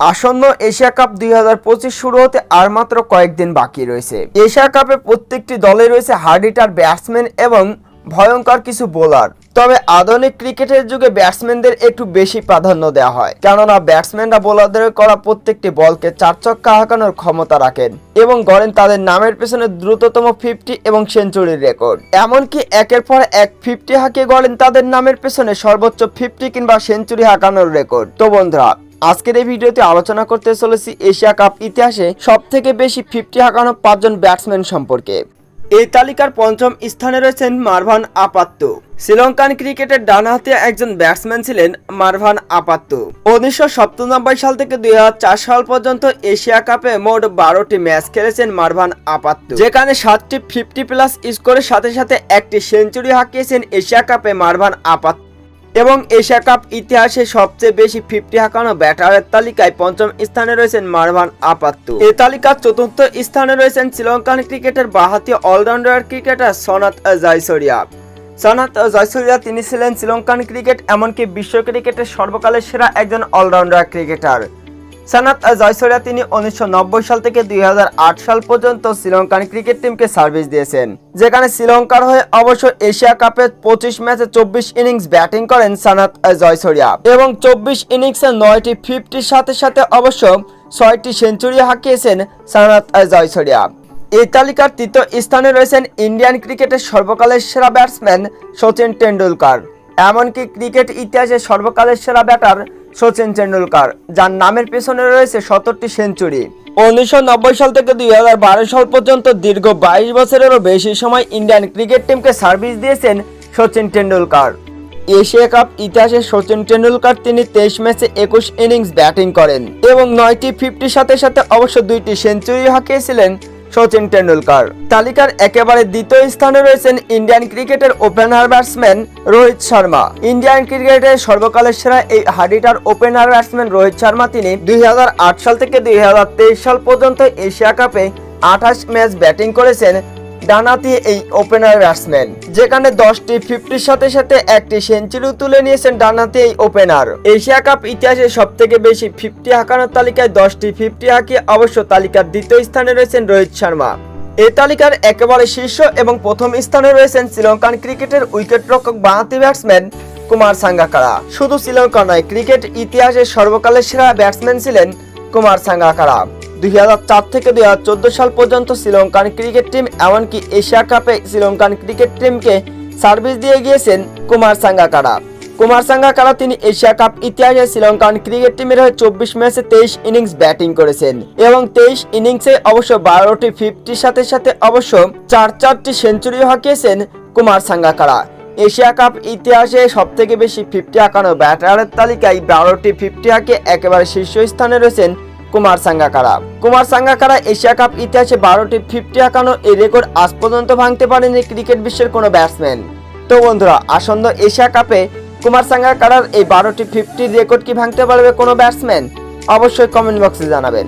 আসন্ন Asia cup দুই হাজার পঁচিশ শুরু হতে আর মাত্র কয়েকদিন বাকি রয়েছে। এশিয়া কাপে প্রত্যেকটি দলে রয়েছে হার্ডিটার ব্যাটসম্যান এবং ভয়ঙ্কর কিছু বোলার। তবে আধুনিক ক্রিকেটের যুগে ব্যাটসম্যানদের একটু বেশি প্রাধান্য দেওয়া হয়। কেননা ব্যাটসম্যানরা বোলারদের করা প্রত্যেকটি বলকে চার চক্কা হাঁকানোর ক্ষমতা রাখেন এবং গড়েন তাদের নামের পেছনে দ্রুততম ফিফটি এবং সেঞ্চুরির রেকর্ড এমনকি একের পর এক ফিফটি হাঁকিয়ে গড়েন তাদের নামের পেছনে সর্বোচ্চ ফিফটি কিংবা সেঞ্চুরি হাঁকানোর রেকর্ড তো বন্ধুরা আজকের এই ভিডিওতে আলোচনা করতে চলেছি এশিয়া কাপ ইতিহাসে সব থেকে বেশি ফিফটি হাঁকানো পাঁচজন ব্যাটসম্যান সম্পর্কে। এই তালিকার পঞ্চম স্থানে রয়েছেন মারভান আপাত্ত। শ্রীলঙ্কান ক্রিকেটের ডানহাতে একজন ব্যাটসম্যান ছিলেন মারভান আপাত্ত। উনিশশো সাল থেকে দুই হাজার চার সাল পর্যন্ত এশিয়া কাপে মোট বারোটি ম্যাচ খেলেছেন মারভান আপাত্ত। যেখানে সাতটি ফিফটি প্লাস স্কোরের সাথে সাথে একটি সেঞ্চুরি হাঁকিয়েছেন এশিয়া কাপে মারভান আপাত্ত। এবং এশিয়া কাপ ইতিহাসে সবচেয়ে বেশি ফিফটি হাঁকানো ব্যাটারের তালিকায় পঞ্চম স্থানে রয়েছেন মারভান আপাত্তু। এ তালিকার চতুর্থ স্থানে রয়েছেন শ্রীলঙ্কান ক্রিকেটের বাহাতি অলরাউন্ডার ক্রিকেটার সনাত জয়সরিয়া। সনাত জয়সরিয়া তিনি ছিলেন শ্রীলঙ্কান ক্রিকেট, এমনকি বিশ্ব ক্রিকেটের সর্বকালের সেরা একজন অলরাউন্ডার ক্রিকেটার। সানাত জয়সরিয়া তিনি উনিশশো নব্বই সাল থেকে দুই হাজার আট সাল পর্যন্ত শ্রীলঙ্কান ক্রিকেট টিমকে সার্ভিস দিয়েছেন। যেখানে শ্রীলঙ্কার হয়ে অবশ্য এশিয়া কাপে পঁচিশ ম্যাচে চব্বিশ ইনিংস ব্যাটিং করেন সানাত জয়সরিয়া এবং চব্বিশ ইনিংসে নয়টি ফিফটির সাথে সাথে অবশ্য ছয়টি সেঞ্চুরি হাঁকিয়েছেন সানাত জয়সরিয়া। এই তালিকার তৃতীয় স্থানে রয়েছেন ইন্ডিয়ান ক্রিকেটের সর্বকালের সেরা ব্যাটসম্যান সচিন টেন্ডুলকার এমনকি ক্রিকেট ইতিহাসে সর্বকালের সেরা ব্যাটার সচিন টেন্ডুলকার যার নামের পেছনে রয়েছে সত্তরটি সেঞ্চুরি। উনিশশো নব্বই সাল থেকে দুই হাজার বারো সাল পর্যন্ত দীর্ঘ বাইশ বছরেরও বেশি সময় ইন্ডিয়ান ক্রিকেট টিমকে সার্ভিস দিয়েছেন সচিন টেন্ডুলকার এশিয়া কাপ ইতিহাসে সচিন টেন্ডুলকার তিনি তেইশ ম্যাচে একুশ ইনিংস ব্যাটিং করেন এবং নয়টি ফিফটির সাথে সাথে অবশ্য দুইটি সেঞ্চুরি হাঁকিয়েছিলেন সচিন টেন্ডুলকার তালিকার একেবারে দ্বিতীয় স্থানে রয়েছেন ইন্ডিয়ান ক্রিকেটের opener batsman Rohit Sharma. Indian ক্রিকেটের সর্বকালের সেরা এই হাডিটার ওপেনার ব্যাটসম্যান রোহিত শর্মা তিনি দুই হাজার আট সাল থেকে দুই হাজার তেইশ সাল পর্যন্ত এশিয়া কাপে আঠাশ ম্যাচ ব্যাটিং করেছেন ডানাতি এই ওপেনার ব্যাটসম্যান যেখানে দশটি ফিফটির সাথে সাথে একটি সেঞ্চুরি তুলে নিয়েছেন ডানাতি এই ওপেনার এশিয়া কাপ ইতিহাসে সব থেকে বেশি ফিফটি হাঁকানোর তালিকায় দশটি ফিফটি হাঁকিয়ে অবশ্য তালিকার দ্বিতীয় স্থানে রয়েছেন রোহিত শর্মা। এই তালিকার একেবারে শীর্ষ এবং প্রথম স্থানে রয়েছেন শ্রীলঙ্কান ক্রিকেটের উইকেট রক্ষক বাঁহাতি ব্যাটসম্যান কুমার সাঙ্গাকারা। শুধু শ্রীলঙ্কা নয়, ক্রিকেট ইতিহাসে সর্বকালের সেরা ব্যাটসম্যান ছিলেন কুমার সাঙ্গাকারা। দুই থেকে দুই হাজার চোদ্দ সাল পর্যন্ত শ্রীলঙ্কান ক্রিকেট টিম এমনকি এশিয়া কাপে শ্রীলঙ্কান ক্রিকেট টিমকে সার্ভিস দিয়ে গিয়েছেন কুমার সাঙ্গাকারা। কুমার সাঙ্গাকারা তিনি এশিয়া কাপ ইতিহাসে শ্রীলঙ্কান ক্রিকেট টিমের হয়ে চব্বিশ ম্যাচে তেইশ ইনিংস ব্যাটিং করেছেন এবং তেইশ ইনিংসে অবশ্য বারোটি ফিফটির সাথে সাথে অবশ্য চার চারটি সেঞ্চুরি হাঁকিয়েছেন কুমার সাঙ্গাকারা। এশিয়া কাপ ইতিহাসে সব থেকে বেশি ফিফটি আঁকানো ব্যাটারের তালিকায় বারোটি ফিফটি হাঁকিয়ে একেবারে শীর্ষস্থানে রয়েছেন কুমার সাঙ্গাকারা। কুমার সাঙ্গাকারা এশিয়া কাপ ইতিহাসে বারোটি ফিফটি আঁকানো এই রেকর্ড আজ পর্যন্ত ভাঙতে পারেনি ক্রিকেট বিশ্বের কোনো ব্যাটসম্যান। তো বন্ধুরা, আসন্ন এশিয়া কাপে কুমার সাঙ্গাকারার এই বারোটি ফিফটির রেকর্ড কি ভাঙতে পারবে কোনো ব্যাটসম্যান? অবশ্যই কমেন্ট বক্সে জানাবেন।